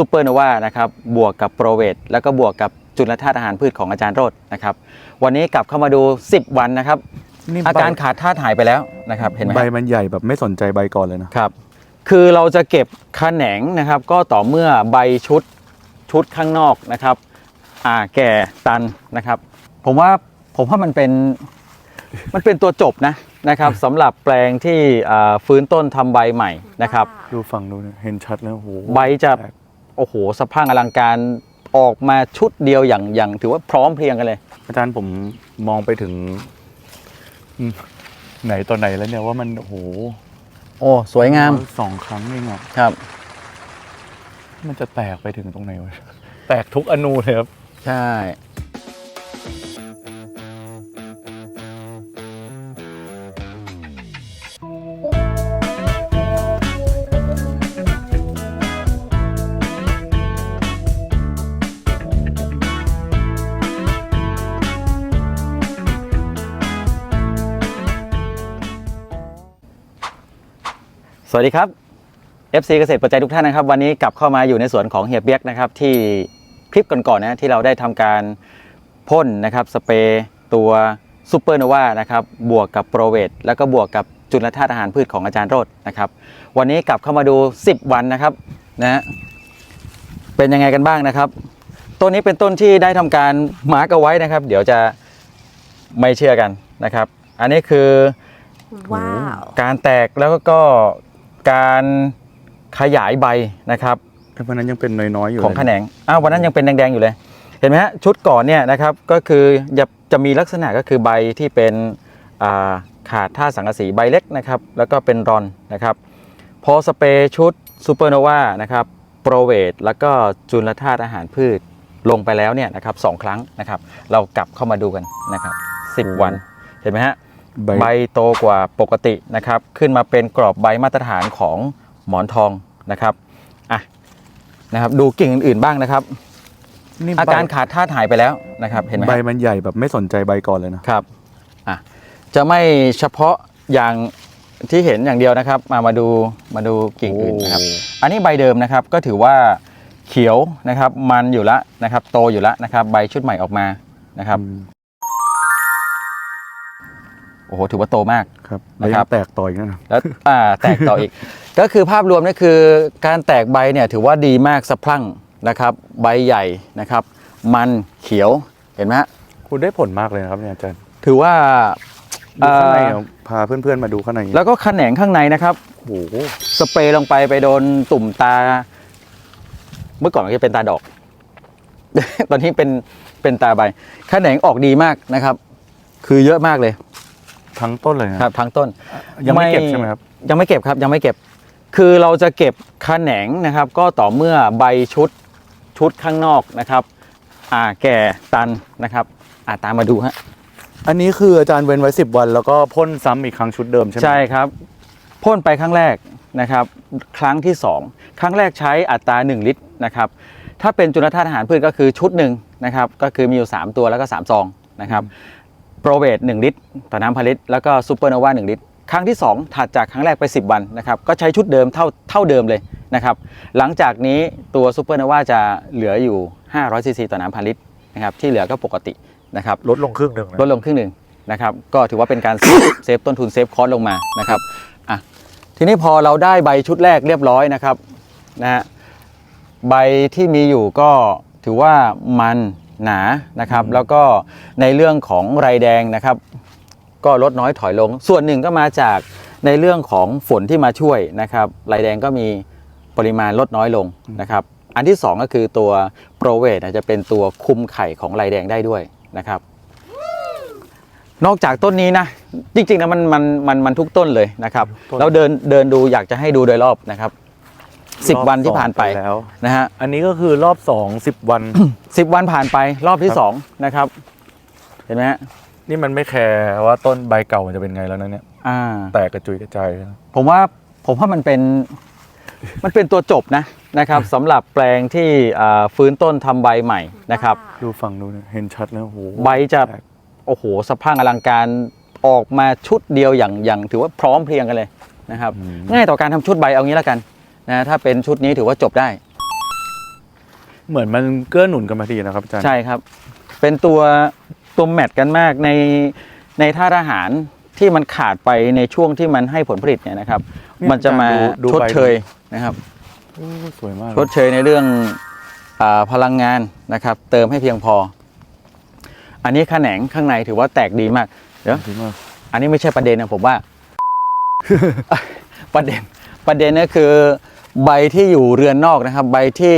ซูเปอร์โนวานะครับบวกกับโปรเวทแล้วก็บวกกับจุลธาตุอาหารพืชของอาจารย์โรดนะครับวันนี้กลับเข้ามาดู 10 วันนะครับ นี่อาการขาดธาตุหายไปแล้วนะครับเห็นไหมใบครับมันใหญ่แบบไม่สนใจใบก่อนเลยนะ ครับ คือเราจะเก็บแขนงนะครับ ก็ต่อเมื่อใบชุดชุดข้างนอกนะครับ อ่าแก่ตันนะครับ ผมว่าผมว่ามันเป็นมันเป็นตัวจบนะนะครับสำหรับแปลงที่อ่าฟื้นต้นทำใบใหม่นะครับ ดูฝั่งดูนะเห็นชัดแล้วโอ้โห ใบจะแตก โอ้โหสะพรั่งอลังการออกมาชุดเดียวอย่างอย่างถือว่าพร้อมเพรียงกันเลย อาจารย์ผมมองไปถึงอืมไหนต่อไหนแล้วเนี่ยว่ามันโอ้โหโอ้สวยงามสองครั้งเองอะครับ มันจะแตกไปถึงตรงไหนวะแตกทุกอนูเลยครับ ใช่ วัสดีครับ FC เกษตรปัจจัยทุกท่านนะครับ วันนี้กลับเข้ามาอยู่ในสวนของเฮียเปียกนะครับที่คลิปก่อนๆนะที่เราได้ทำการพ่นนะครับสเปรย์ตัวซูเปอร์โนวานะครับบวกกับโปรเวทแล้วก็บวกกับจุลธาตุอาหารพืชของอาจารย์โรดนะครับ วันนี้กลับเข้ามาดู 10 วันนะครับนะฮะเป็นยังไงกันบ้างนะครับ ต้นนี้เป็นต้นที่ได้ทำการมาร์กเอาไว้นะครับ เดี๋ยวจะไม่เชื่อกันนะครับ อันนี้คือว้าวการแตกแล้วก็ การขยายใบนะครับแต่วันนั้นยังเป็นน้อยๆอยู่ของเลยแขนงอ้าววันนั้นยังเป็นแดงๆอยู่เลย เห็นไหมฮะชุดก่อนเนี่ยนะครับก็คือจะจะมีลักษณะก็คือใบที่เป็นอ่าขาดท่าตุสังกะสีใบเล็กนะครับแล้วก็เป็นรอนนะครับพอสเปรย์ชุดซูเปอร์โนวานะครับโปรเวทแล้วก็จุลธาตุอาหารพืชลงไปแล้วเนี่ยนะครับสองครั้งนะครับ เรากลับเข้ามาดูกันนะครับ10 วันเห็นไหมฮะ ใบ ใบโตกว่าปกตินะครับ ขึ้นมาเป็นกรอบใบมาตรฐานของหมอนทองนะครับอะนะครับดูกิ่งอื่นๆบ้างนะครับ นี่อาใบการขาดธาตุหายไปแล้วนะครับเห็นไหมใบครับมันใหญ่แบบไม่สนใจใบก่อนเลยนะครับอะจะไม่เฉพาะอย่างที่เห็นอย่างเดียวนะครับ มามาดูมาดูกิ่งอื่นนะครับ อันนี้ใบเดิมนะครับก็ถือว่าเขียวนะครับมันอยู่แล้วนะครับ โตอยู่แล้วนะครับ ใบชุดใหม่ออกมานะครับ อืม โอ้โหถือว่าโตมาก ครับแล้วนะคยัรังบแตกต่ออีกนะแล้วอ่าแตกต่ออีก ก็คือภาพรวมนี่คือการแตกใบเนี่ยถือว่าดีมากสะพรั่งนะครับใบใหญ่นะครับ มันเขียวเห็นไหมฮะคุณได้ผลมากเลยนะครับเนี่ยอาจารย์ถือว่าดูข้างในเอ่ออะพาเพื่อนๆมาดูข้างในแล้วก็ขนงข้างในนะครับ โอ้โหสเปรย์ลงไปไปโดนตุ่มตา เมื่อก่อนมันจะเป็นตาดอก ตอนนี้เป็นเป็นตาใบขนงออกดีมากนะครับ คือเยอะมากเลย ทั้งต้นเลยนะครับ ทั้งต้นยังไม่เก็บใช่ไหมครับ ยังไม่เก็บครับยังไม่เก็บ คือเราจะเก็บแขนงนะครับ ก็ต่อเมื่อใบชุดชุดข้างนอกนะครับอ่าแก่ตันนะครับอ่าตามมาดูฮะอันนี้คืออาจารย์เว้นไว้ 10 วัน แล้วก็พ่นซ้ำอีกครั้งชุดเดิมใช่ไหมใช่ครับพ่นไปครั้งแรกนะครับ ครั้งที่ 2 ครั้งแรกใช้อัตรา 1 ลิตรนะครับ ถ้าเป็นจุลธาตุอาหารพืชก็คือชุดหนึ่งนะครับ ก็คือมีอยู่ 3 ตัวแล้วก็ 3 ซองนะครับ โปรเวท1ลิตรต่อน้ำพันลิตรแล้วก็ซูเปอร์โนวา1ลิตรครั้งที่ 2 ถัดจากครั้งแรกไป 10 วันนะครับก็ใช้ชุดเดิมเท่าเท่าเดิมเลยนะครับหลังจากนี้ตัวซูเปอร์โนวาจะเหลืออยู่ 500ซีซีต่อน้ำพันลิตรนะครับที่เหลือก็ปกตินะครับลดลงครึ่งหนึ่งนะลดลงครึ่งหนึ่งนะครับก็ถือว่าเป็นการเซฟต้นทุนเซฟคอสลงมานะครับอะทีนี้พอเราได้ใบชุดแรกเรียบร้อยนะครับนะฮะใบที่มีอยู่ก็ถือว่ามัน หนานะครับ แล้วก็ในเรื่องของไรแดงนะครับ ก็ลดน้อยถอยลง ส่วนหนึ่งก็มาจากในเรื่องของฝนที่มาช่วยนะครับไรแดงก็มีปริมาณลดน้อยลงนะครับ อันที่สองก็คือตัวโปรเวทจะเป็นตัวคุมไข่ของไรแดงได้ด้วยนะครับ นอกจากต้นนี้นะ จริงๆนะมันมันมันมันทุกต้นเลยนะครับต้นเราเดินเดินดูอยากจะให้ดูโดยรอบนะครับ สิบรอบวันที่ผ่านไปสองแล้วนะฮะอันนี้ก็คือรอบ2 10วันสิบวันผ่านไปรอบที่ครับสองนะครับ เห็นไหมฮะนี่มันไม่แคร์ว่าต้นใบเก่ามันจะเป็นไงแล้วนะเนี่ยอ่า แตกกระจุยกระจายแล้วผมว่าผมว่ามันเป็นมันเป็นตัวจบนะนะครับสำหรับแปลงที่อ่าฟื้นต้นทำใบใหม่นะครับ ดูฝั่งดูนะเห็นชัดแล้วโอ้โหใบจะแตกโอ้โหสะพรั่งอลังการออกมาชุดเดียวอย่างอย่างถือว่าพร้อมเพรียงกันเลยนะครับอืมง่ายต่อการทำชุดใบเอางี้แล้วกัน นะถ้าเป็นชุดนี้ถือว่าจบได้ เหมือนมันเกื้อหนุนกันมาดีนะครับอาจารย์ ใช่ครับ เป็นตัวตัวแมทกันมากในในท่าทหารที่มันขาดไปในช่วงที่มันให้ผลผลิตเนี่ยนะครับเนี่ยมันจะมาดูดูชดใบเชยนะครับ โอ้สวยมากชดเชยในเรื่องอาพลังงานนะครับ เติมให้เพียงพอ อันนี้แขนงข้างในถือว่าแตกดีมาก เดี๋ยว ดีมากอันนี้ไม่ใช่ประเด็นนะผมว่า ประเด็นประเด็นก็คือ ใบที่อยู่เรือนนอกนะครับ ใบที่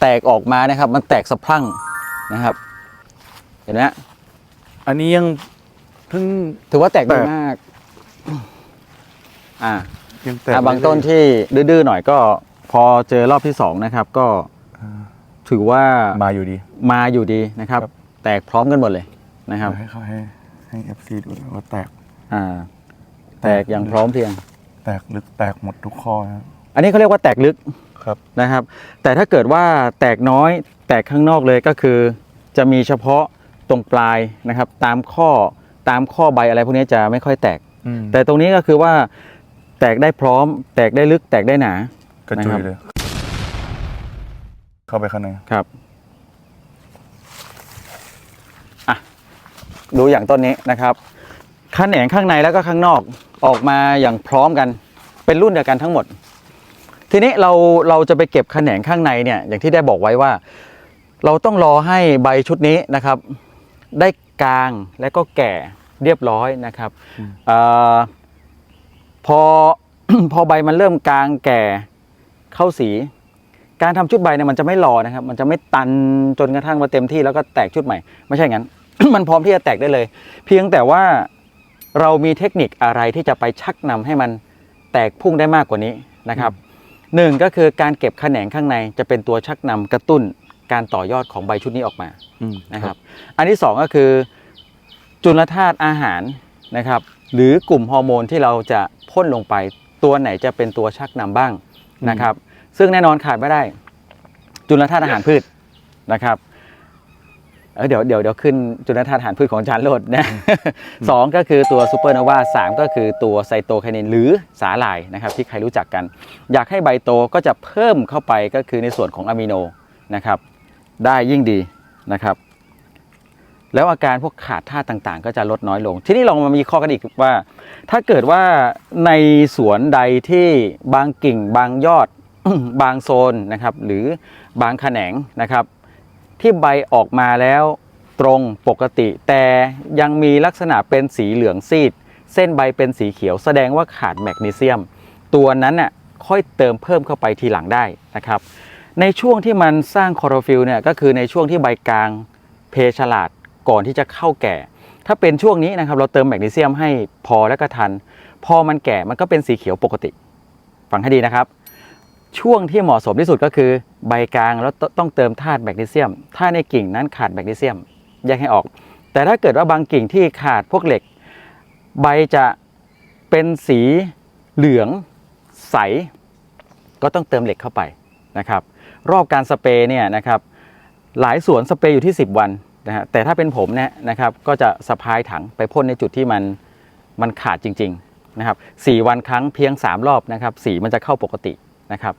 แตกออกมานะครับ มันแตกสะพรั่งนะครับ เห็นไหมฮะอันนี้ยังเพิ่ง ถือว่าแตกดีแตก มาก อ่า ยังแตกอ่าบางต้นที่ดื้อๆหน่อยก็พอเจอรอบที่สองนะครับ ก็ถือว่ามาอยู่ดี มาอยู่ดีนะครับ ครับ แตกพร้อมกันหมดเลยนะครับให้เขาให้ให้เอฟซีดูหน่อยว่าแตก อ่า แตกอย่างพร้อมเพรียงแตกลึกแตกหมดทุกข้อนะครับ อันนี้เขาเรียกว่าแตกลึกครับนะครับ แต่ถ้าเกิดว่าแตกน้อยแตกข้างนอกเลยก็คือ จะมีเฉพาะตรงปลายนะครับ ตามข้อตามข้อใบอะไรพวกนี้จะไม่ค่อยแตกอืมแต่ตรงนี้ก็คือว่าแตกได้พร้อม แตกได้ลึกแตกได้หนากระจุนะครัยบเลย เข้าไปข้างในครับอะดูอย่างต้นนี้นะครับขแขนงข้างในแล้วก็ข้างนอกออกมาอย่างพร้อมกัน เป็นรุ่นเดียวกันทั้งหมด ทีนี้เราเราจะไปเก็บแขนงข้างในเนี่ยอย่างที่ได้บอกไว้ว่า เราต้องรอให้ใบชุดนี้นะครับ ได้กลางและก็แก่เรียบร้อยนะครับเออพอพอใบมันเริ่มกลางแก่เข้าสี การทำชุดใบเนี่ยมันจะไม่รอนะครับ มันจะไม่ตันจนกระทั่งมาเต็มที่แล้วก็แตกชุดใหม่ ไม่ใช่งั้น มันพร้อมที่จะแตกได้เลย เพียงแต่ว่าเรามีเทคนิคอะไรที่จะไปชักนำให้มันแตกพุ่งได้มากกว่านี้นะครับ หนึ่งก็คือการเก็บแขนงข้างในจะเป็นตัวชักนำกระตุ้นการต่อยอดของใบชุดนี้ออกมาอืมนะครับ อันที่สองก็คือจุลธาตุอาหารนะครับ หรือกลุ่มฮอร์โมนที่เราจะพ่นลงไปตัวไหนจะเป็นตัวชักนำบ้างนะครับ ซึ่งแน่นอนขาดไม่ได้ จุลธาตุอาหารพืชนะครับ เออเดี๋ยวเดี๋ยวเดี๋ยวขึ้นจุลธาตุอาหารพืชของอาจารย์โลดนะสองก็คือตัวซูเปอร์โนวาสามก็คือตัวไซโตไคนินหรือสาหร่ายนะครับที่ใครรู้จักกัน อยากให้ใบโตก็จะเพิ่มเข้าไปก็คือในส่วนของอะมิโนนะครับได้ยิ่งดีนะครับ แล้วอาการพวกขาดธาตุต่างๆ ก็จะลดน้อยลง ที่นี่ลองมามีข้อกันอีกว่า ถ้าเกิดว่าในสวนใดที่บางกิ่ง บางยอด บางโซนนะครับ หรือบางแขนงนะครับ ที่ใบออกมาแล้วตรงปกติ แต่ยังมีลักษณะเป็นสีเหลืองซีด เส้นใบเป็นสีเขียวแสดงว่าขาดแมกนีเซียม ตัวนั้นน่ะค่อยเติมเพิ่มเข้าไปทีหลังได้นะครับในช่วงที่มันสร้างคอโรฟิลเนี่ยก็คือในช่วงที่ใบกลางเพฉลาดก่อนที่จะเข้าแก่ ถ้าเป็นช่วงนี้นะครับเราเติมแมกนีเซียมให้พอและก็ทัน พอมันแก่มันก็เป็นสีเขียวปกติ ฟังให้ดีนะครับ ช่วงที่เหมาะสมที่สุดก็คือใบกลางแล้วต้องเติมธาตุแมกนีเซียม ถ้าในกิ่งนั้นขาดแมกนีเซียมแยกให้ออก แต่ถ้าเกิดว่าบางกิ่งที่ขาดพวกเหล็ก ใบจะเป็นสีเหลืองใส ก็ต้องเติมเหล็กเข้าไปนะครับรอบการสเปรย์เนี่ยนะครับหลายสวนสเปรย์อยู่ที่ 10 วันนะฮะแต่ถ้าเป็นผมเนี่ยนะครับก็จะสะพายถังไปพ่นในจุดที่มันมันขาดจริงๆนะครับสวันครั้งเพียง 3 รอบนะครับสีมันจะเข้าปกติ นะครับ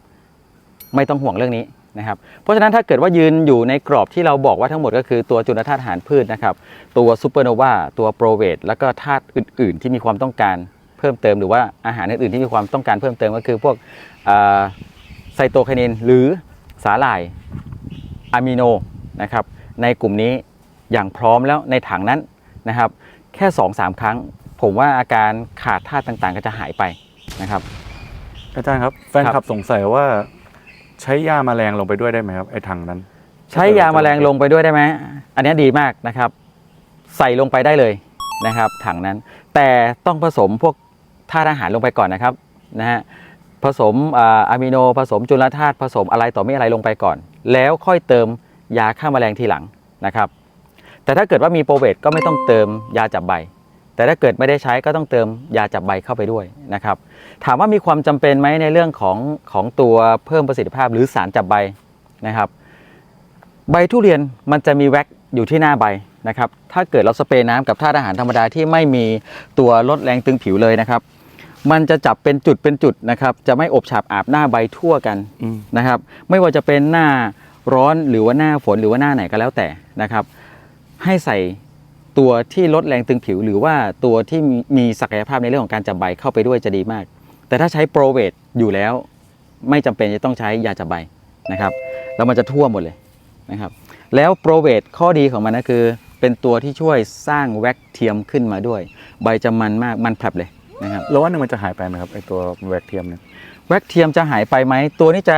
ไม่ต้องห่วงเรื่องนี้นะครับ เพราะฉะนั้นถ้าเกิดว่ายืนอยู่ในกรอบที่เราบอกว่าทั้งหมดก็คือตัวจุลธาตุอาหารพืชนะครับ ตัวซูเปอร์โนวาตัวโปรเวทแล้วก็ธาตุอื่น ๆ ที่มีความต้องการเพิ่มเติม หรือว่าอาหารอื่นๆที่มีความต้องการเพิ่มเติมก็คือพวกไซโตไคนินหรือสาหร่ายอะมิโนนะครับในกลุ่มนี้อย่างพร้อมแล้วในถังนั้นนะครับ แค่ 2-3 ครั้ง ผมว่าอาการขาดธาตุต่างๆ ก็จะหายไปนะครับ อาจารย์ครับแฟนคลับสงสัยว่า ใช้ยาแมลงลงไปด้วยได้ไหมครับไอ้ถังนั้น ใช้ยาแมลงลงไปด้วยได้ไหมอันนี้ดีมากนะครับ ใส่ลงไปได้เลยนะครับ ถังนั้น แต่ต้องผสมพวกธาตุอาหารลงไปก่อนนะครับนะฮะผสมอ่าอะมิโนผสมจุลธาตุผสมอะไรต่อไม่อะไรลงไปก่อน แล้วค่อยเติมยาฆ่าแมลงทีหลังนะครับ แต่ถ้าเกิดว่ามีโปรเวทก็ไม่ต้องเติมยาจับใบ แต่ถ้าเกิดไม่ได้ใช้ก็ต้องเติมยาจับใบเข้าไปด้วยนะครับ ถามว่ามีความจำเป็นไหมในเรื่องของของตัวเพิ่มประสิทธิภาพหรือสารจับใบนะครับ ใบทุเรียนมันจะมีแว็กอยู่ที่หน้าใบนะครับ ถ้าเกิดเราสเปรย์น้ำกับธาตุอาหารธรรมดาที่ไม่มีตัวลดแรงตึงผิวเลยนะครับ มันจะจับเป็นจุดเป็นจุดนะครับ จะไม่อบฉาบอาบหน้าใบทั่วกันนะครับ ไม่ว่าจะเป็นหน้าร้อนหรือว่าหน้าฝนหรือว่าหน้าไหนก็แล้วแต่นะครับ ให้ใส่ ตัวที่ลดแรงตึงผิว หรือว่าตัวที่มีมีศักยภาพในเรื่องของการจับใบเข้าไปด้วยจะดีมาก แต่ถ้าใช้โปรเวทอยู่แล้ว ไม่จำเป็นจะต้องใช้ยาจับใบนะครับแล้วมันจะทั่วหมดเลยนะครับแล้วโปรเวทข้อดีของมันก็คือ เป็นตัวที่ช่วยสร้างแว็กเทียมขึ้นมาด้วย ใบจะมันมากมันแผลบเลยนะครับแล้ววันหนึ่งมันจะหายไปไหมครับไอตัวแวกเทียมเนี่ยแว็กเทียมจะหายไปไหมตัวนี้จะ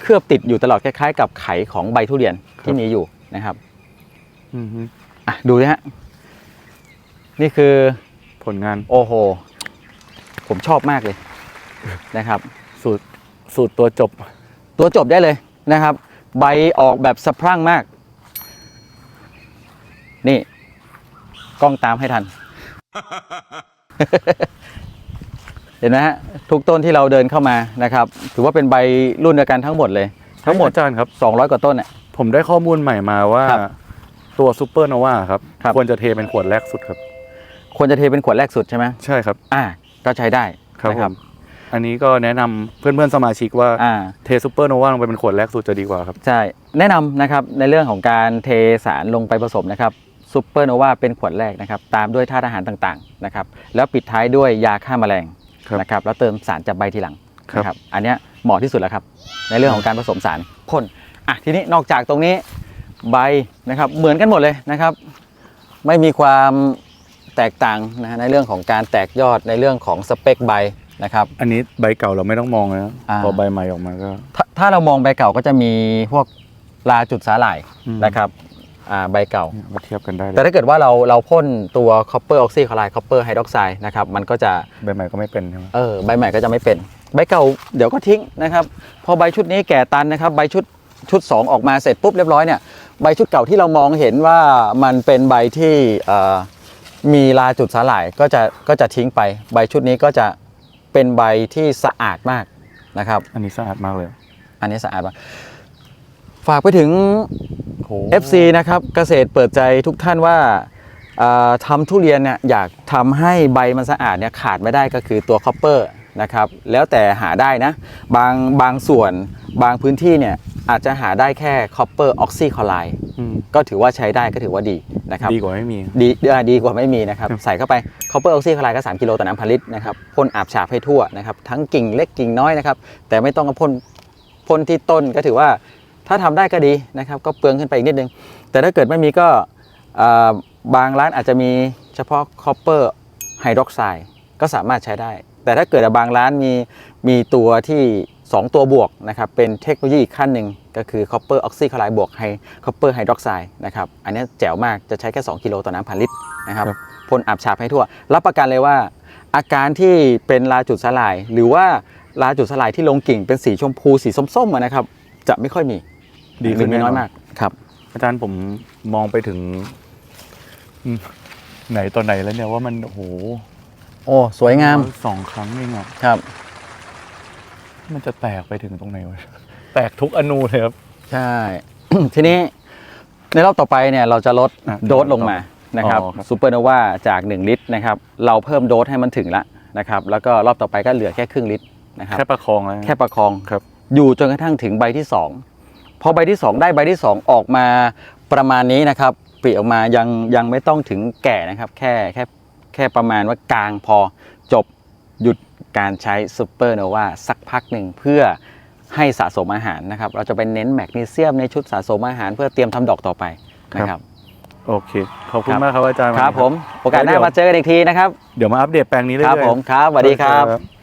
เคลือบติดอยู่ตลอดคล้ายๆ กับไขของใบทุเรียนที่มีอยู่นะครับ อือฮึอะดูนะฮะนี่คือผลงานโอ้โห ผมชอบมากเลยนะครับ สูตรสูตรตัวจบ ตัวจบได้เลยนะครับ ใบออกแบบสะพรั่งมาก นี่ กล้องตามให้ทัน เห็นไหมฮะทุกต้นที่เราเดินเข้ามานะครับ ถือว่าเป็นใบรุ่นเดียวกันทั้งหมดเลย ทั้งหมดอาจารย์ครับ 200 กว่าต้นเนี่ยผมได้ข้อมูลใหม่มาว่า ครับ ตัวซูเปอร์โนวาครับครับ ควรจะเทเป็นขวดแรกสุดครับ ควรจะเทเป็นขวดแรกสุดใช่ไหมใช่ครับอ่า ก็ใช้ได้ครับนะผมอันนี้ก็แนะนำเพื่อนๆสมาชิกว่าอ่า เทซูเปอร์โนวาลงไปเป็นขวดแรกสุดจะดีกว่าครับ ใช่ แนะนำนะครับในเรื่องของการเทสารลงไปผสมนะครับซูเปอร์โนวาเป็นขวดแรกนะครับ ตามด้วยธาตุอาหารต่างๆนะครับแล้วปิดท้ายด้วยยาฆ่าแมลงครับนะครับแล้วเติมสารจับใบทีหลังครับ นะครับอันเนี้ยเหมาะที่สุดแล้วครับ ในเรื่องของการผสมสารพ่นอะทีนี้นอกจากตรงนี้ ใบนะครับเหมือนกันหมดเลยนะครับ ไม่มีความแตกต่างนะฮะในเรื่องของการแตกยอดในเรื่องของสเปคใบนะครับอันนี้ใบเก่าเราไม่ต้องมองเลยนะอ่าพอใบใหม่ออกมาก็ถ้าถ้าเรามองใบเก่าก็จะมีพวกลาจุดสาหร่ายอืมนะครับอ่าใบเก่ามาเทียบกันได้เลแต่ยถ้าเกิดว่าเราเราพ่นตัว copper oxy chloride copper hydroxide นะครับมันก็จะใบใหม่ก็ไม่เป็นใช่ไหมเออใบใหม่ก็จะไม่เป็น ใบเก่าเดี๋ยวก็ทิ้งนะครับ พอใบชุดนี้แก่ตันนะครับ ใบชุดชุด 2 ออกมาเสร็จปุ๊บเรียบร้อยเนี่ย ใบชุดเก่าที่เรามองเห็นว่ามันเป็นใบที่เอ่อมีลาจุดสาหร่ายก็จะก็จะทิ้งไป ใบชุดนี้ก็จะเป็นใบที่สะอาดมากนะครับ อันนี้สะอาดมากเลย อันนี้สะอาดมากฝากไปถึงโห FC นะครับเกษตรเปิดใจทุกท่านว่าเอ่อทำทุเรียนเนี่ยอยากทำให้ใบมันสะอาดเนี่ยขาดไม่ได้ก็คือตัวคอปเปอร์นะครับแล้วแต่หาได้นะบางบางส่วนบางพื้นที่เนี่ย อาจจะหาได้แค่คอปเปอร์ออกซิคลอไรด์อืมก็ถือว่าใช้ได้ก็ถือว่าดีนะครับดีกว่าไม่มีดีเอ่อดีกว่าไม่มีนะครับใส่เข้าไปคอปเปอร์ออกซิคลอไรด์ก็ 3 กิโลต่อน้ำพันลิตรนะครับพ่นอาบฉาบให้ทั่วนะครับทั้งกิ่งเล็กกิ่งน้อยนะครับแต่ไม่ต้องเอาพ่นพ่นที่ต้นก็ถือว่าถ้าทำได้ก็ดีนะครับก็เปลืองขึ้นไปอีกนิดนึง แต่ถ้าเกิดไม่มีก็เอ่อบางร้านอาจจะมีเฉพาะคอปเปอร์ไฮดรอกไซด์ก็สามารถใช้ได้ แต่ถ้าเกิดบางร้านมีมีตัวที่ 2 ตัวบวกนะครับเป็นเทคโนโลยีอีกขั้นหนึ่งก็คือคอปเปอร์ออกซิคลอไรด์บวกไฮคอปเปอร์ไฮดรอกไซด์นะครับอันนี้แจ๋วมากจะใช้แค่ 2 กิโลต่อน้ำพันลิตรนะครับครับพ่นอาบฉาบให้ทั่ว รับประกันเลยว่า อาการที่เป็นลาจุดสลาย หรือว่าลาจุดสลายที่ลงกิ่งเป็นสีชมพูสีส้มๆอะนะครับจะไม่ค่อยมีดีหขึ้รืนอมีแน่นอนน้อยมากครับ อาจารย์ผมมองไปถึงอืมไหนต่อไหนแล้วเนี่ยว่ามันโอ้โหโอ้สวยงามสองครั้งเองอะครับ มันจะแตกไปถึงตรงไหนวะแตกทุกอนูเลยครับ ใช่ ทีนี้ในรอบต่อไปเนี่ยเราจะลดอะโดสลงมานะครับอ๋อครับ ซูเปอร์โนวาจาก 1 ลิตรนะครับเราเพิ่มโดสให้มันถึงละนะครับแล้วก็รอบต่อไปก็เหลือแค่ครึ่งลิตรนะครับแค่ประคองแล้ว แค่ประคองครับ อยู่จนกระทั่งถึงใบที่ 2 พอใบที่ 2 ได้ใบที่ 2 ออกมาประมาณนี้นะครับปลีออกมายังยังไม่ต้องถึงแก่นะครับ แค่แค่แค่ประมาณว่ากลางพอจบหยุด การใช้ซูเปอร์โนวาสักพักหนึ่งเพื่อให้สะสมอาหารนะครับ เราจะไปเน้นแมกนีเซียมในชุดสะสมอาหารเพื่อเตรียมทำดอกต่อไปนะครับ โอเค ขอบคุคณรับมากครับอาจารย์ครับผม โอกาสหน้าเดี๋ยวมาเจอกันอีกทีนะครับ เดี๋ยวมาอัปเดตแปลงนี้เรื่อยครับๆผมครับสวัสดีครับครับ